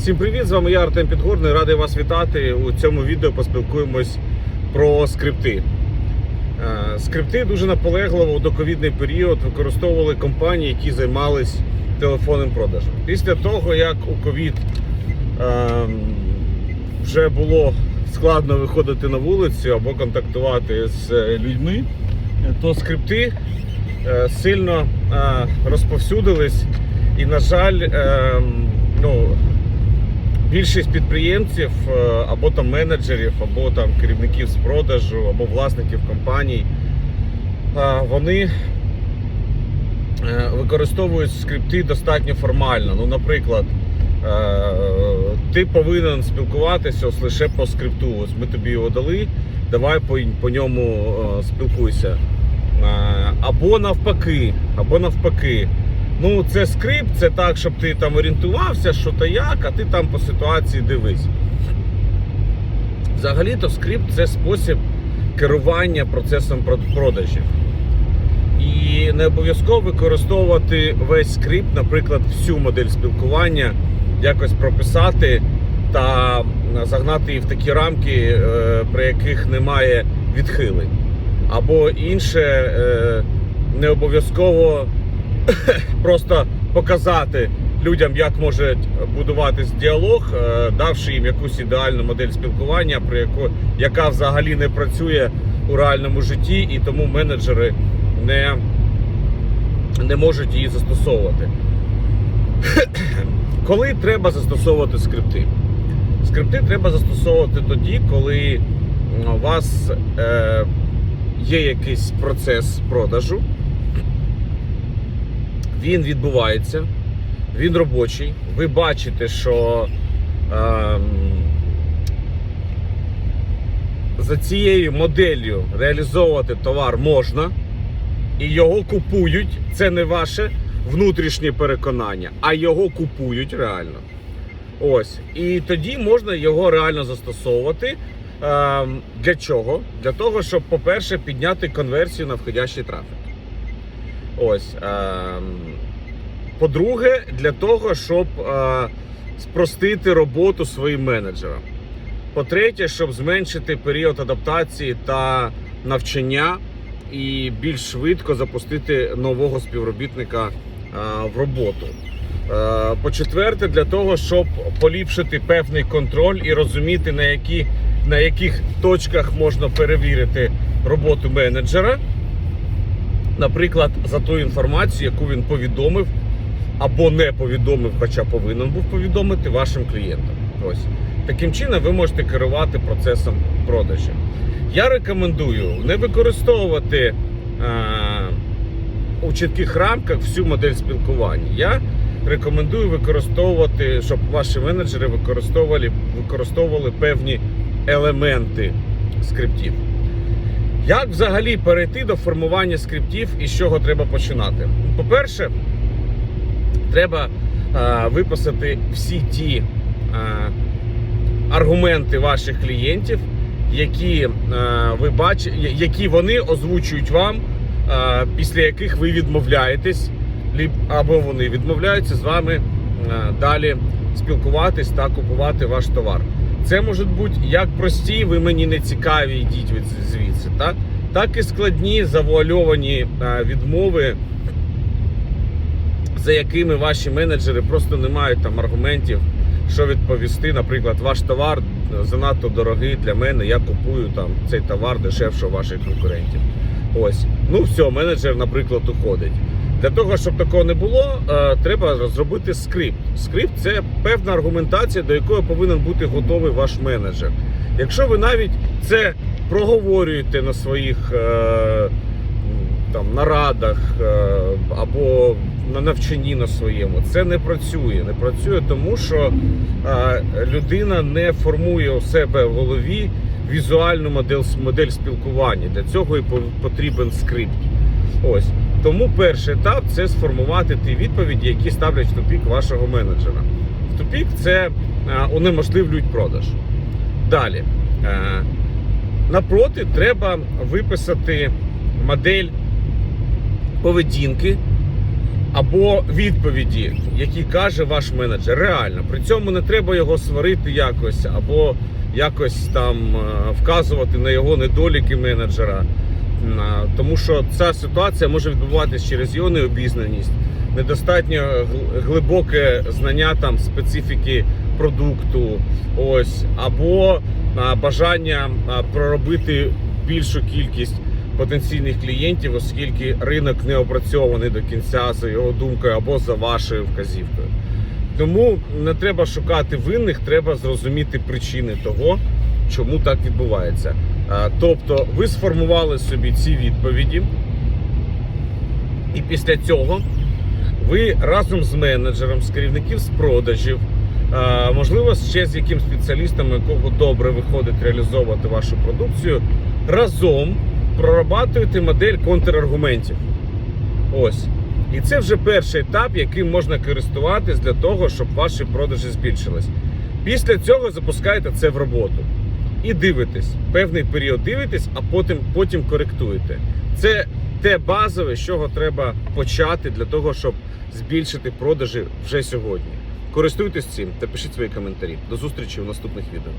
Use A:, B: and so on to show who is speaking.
A: Всім привіт! З вами я Артем Підгорний. Радий вас вітати. У цьому відео поспілкуємось про скрипти. Е, Скрипти дуже наполегливо у доковідний період використовували компанії, які займались телефонним продажем. Після того, як у ковід ем, вже було складно виходити на вулицю або контактувати з е, людьми, то скрипти е, сильно е, розповсюдились. І, на жаль, ну, більшість підприємців е, або там менеджерів, або там керівників з продажу, або власників компаній, е, вони е, використовують скрипти достатньо формально. Ну, наприклад, ти повинен спілкуватися ось лише по скрипту. Ось ми тобі його дали, давай по, по ньому спілкуйся. Або навпаки, або навпаки. Ну, це скрипт, це так, щоб ти там орієнтувався, що та як, а ти там по ситуації дивись. Взагалі-то скрипт це спосіб керування процесом продажів. І не обов'язково використовувати весь скрипт, наприклад, всю модель спілкування, якось прописати та загнати її в такі рамки, е, при яких немає відхилень. Або інше, е, не обов'язково просто показати людям, як може будуватись діалог, е, давши їм якусь ідеальну модель спілкування, про яку яка взагалі не працює у реальному житті, і тому менеджери не, не можуть її застосовувати. Коли треба застосовувати скрипти? Скрипти треба застосовувати тоді, коли у вас е, є якийсь процес продажу, він відбувається, він робочий. Ви бачите, що ем, за цією моделлю реалізовувати товар можна, і його купують. Це не ваше внутрішнє переконання, а його купують реально. Ось. І тоді можна його реально застосовувати. Ем, для чого? Для того, щоб, по-перше, підняти конверсію на входящий трафік. Ось. Ем, по-друге, для того, щоб е, спростити роботу своїм менеджерам. По-третє, щоб зменшити період адаптації та навчання і більш швидко запустити нового співробітника е, в роботу. Е, По-четверте, для того, щоб поліпшити певний контроль і розуміти, на, які, на яких точках можна перевірити роботу менеджера. Наприклад, за ту інформацію, яку він повідомив або не повідомив, хоча повинен був повідомити вашим клієнтам. Ось таким чином ви можете керувати процесом продажів. Я рекомендую не використовувати е, у чітких рамках всю модель спілкування. Я рекомендую використовувати, щоб ваші менеджери використовували, використовували певні елементи скриптів. Як взагалі перейти до формування скриптів і з чого треба починати? По-перше, треба е, виписати всі ті е, аргументи ваших клієнтів, які е, ви бачите, які вони озвучують вам, е, після яких ви відмовляєтесь, або вони відмовляються з вами е, далі спілкуватись та купувати ваш товар. Це можуть бути як прості, ви мені не цікаві, йдіть від звідси, так? так і складні завуальовані е, відмови, за якими ваші менеджери просто не мають там аргументів, що відповісти. Наприклад, ваш товар занадто дорогий для мене, я купую там цей товар дешевше ваших конкурентів. Ось, ну все, менеджер, наприклад, уходить. Для того, щоб такого не було, е, треба розробити скрипт. Скрипт це певна аргументація, до якої повинен бути готовий ваш менеджер. Якщо ви навіть це проговорюєте на своїх е, там, нарадах е, або на навчанні на своєму, це не працює. Не працює, тому що людина не формує у себе в голові візуальну модель, модель спілкування. Для цього і по- потрібен скрипт. Ось. Тому перший етап це сформувати ті відповіді, які ставлять в тупік вашого менеджера. В тупік це е, унеможливлюють продаж. Далі. Е, напроти, треба виписати модель поведінки або відповіді, які каже ваш менеджер. Реально, при цьому не треба його сварити якось, або якось там е, вказувати на його недоліки менеджера. Тому що ця ситуація може відбуватися через його необізнаність, недостатньо глибоке знання там специфіки продукту, ось або бажання проробити більшу кількість потенційних клієнтів, оскільки ринок не опрацьований до кінця за його думкою або за вашою вказівкою. Тому не треба шукати винних, треба зрозуміти причини того, чому так відбувається. Тобто, ви сформували собі ці відповіді, і після цього ви разом з менеджером, з керівників з продажів, можливо, ще з яким спеціалістом, якого добре виходить реалізовувати вашу продукцію, разом прорабатуєте модель контраргументів. Ось. І це вже перший етап, яким можна користуватись для того, щоб ваші продажі збільшились. Після цього запускаєте це в роботу. І дивитесь, певний період дивитесь, а потім, потім коректуєте. Це те базове, з чого треба почати для того, щоб збільшити продажі вже сьогодні. Користуйтесь цим та пишіть свої коментарі. До зустрічі в наступних відео.